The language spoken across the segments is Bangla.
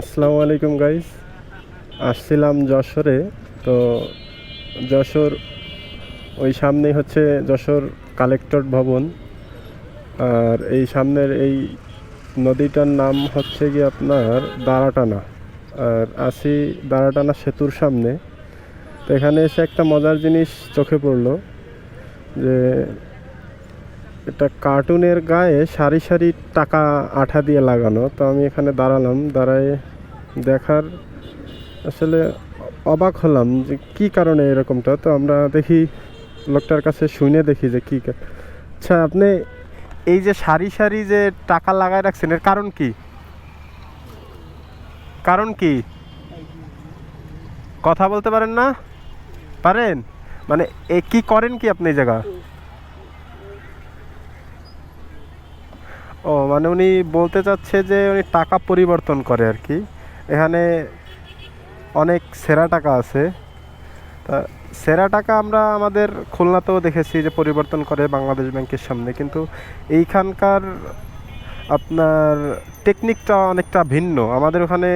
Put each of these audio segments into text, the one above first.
আসসালামু আলাইকুম গাইস আসছিলাম যশোরে। তো যশোর, ওই সামনেই হচ্ছে যশোর কালেক্টর ভবন। আর এই সামনের এই নদীটার নাম হচ্ছে কি আপনার দাঁড়াটানা আর আসি দাঁড়াটানা সেতুর সামনে। তো এখানে এসে একটা মজার জিনিস চোখে পড়ল, যে এটা কার্টুনের গায়ে সারি সারি টাকা আঠা দিয়ে লাগানো। তো আমি এখানে দাঁড়ালাম, দাঁড়ায় দেখার আসলে অবাক হলাম যে কি কারণে এরকমটা। তো আমরা দেখি, লোকটার কাছে শুনে দেখি যে কী আচ্ছা আপনি এই যে সারি সারি যে টাকা লাগায় রাখছেন, এর কারণ কি? কারণ কি? কথা বলতে পারেন না? পারেন? মানে এ কি করেন কি আপনি এই জায়গা ও মানে উনি বলতে চাচ্ছে যে উনি টাকা পরিবর্তন করে আর কি। এখানে অনেক সেরা টাকা আছে। তা সেরা টাকা আমরা আমাদের খুলনাতেও দেখেছি যে পরিবর্তন করে বাংলাদেশ ব্যাংকের সামনে। কিন্তু এইখানকার আপনার টেকনিকটা অনেকটা ভিন্ন। আমাদের ওখানে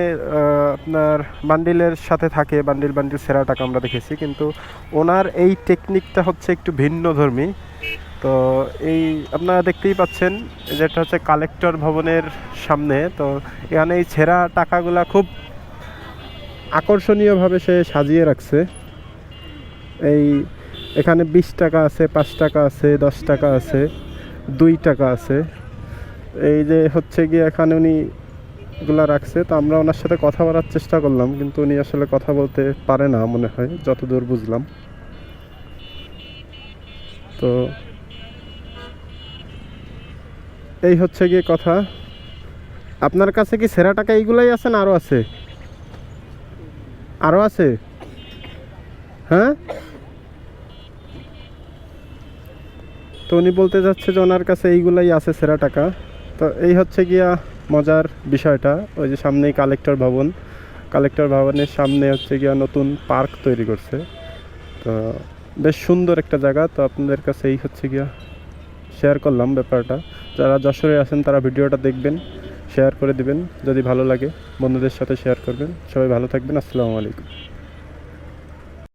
আপনার বান্ডিলের সাথে থাকে, বান্ডিল বান্ডিল সেরা টাকা আমরা দেখেছি। কিন্তু ওনার এই টেকনিকটা হচ্ছে একটু ভিন্ন ধর্মী। তো এই আপনারা দেখতেই পাচ্ছেন যেটা হচ্ছে কালেক্টর ভবনের সামনে। তো এখানে এই ছেঁড়া টাকাগুলা খুব আকর্ষণীয়ভাবে সে সাজিয়ে রাখছে। এই এখানে বিশ টাকা আছে, পাঁচ টাকা আছে, দশ টাকা আছে, দুই টাকা আছে। এই যে হচ্ছে গিয়ে এখানে উনি এগুলা রাখছে, তো আমরা ওনার সাথে কথা বলার চেষ্টা করলাম, কিন্তু উনি আসলে কথা বলতে পারে না মনে হয়, যতদূর বুঝলাম। তো এই হচ্ছে গিয়ে কথা। আপনার কাছে কি সেরা টাকা এইগুলাই আছে না আরও আছে? আরও আছে? হ্যাঁ? তো উনি বলতে যাচ্ছে যে ওনার কাছে এইগুলাই আছে সেরা টাকা। তো এই হচ্ছে গিয়া মজার বিষয়টা। ওই যে সামনেই কালেক্টর ভবন। কালেক্টর ভবনের সামনে হচ্ছে গিয়া নতুন পার্ক তৈরি করছে। তো বেশ সুন্দর একটা জায়গা। তো আপনাদের কাছে এই হচ্ছে গিয়া শেয়ার করলাম ব্যাপারটা। যারা যশোরে আছেন তারা ভিডিওটা দেখবেন শেয়ার করে দিবেন। যদি ভালো লাগে, বন্ধুদের সাথে শেয়ার করবেন। সবাই ভালো থাকবেন। আসসালামু আলাইকুম।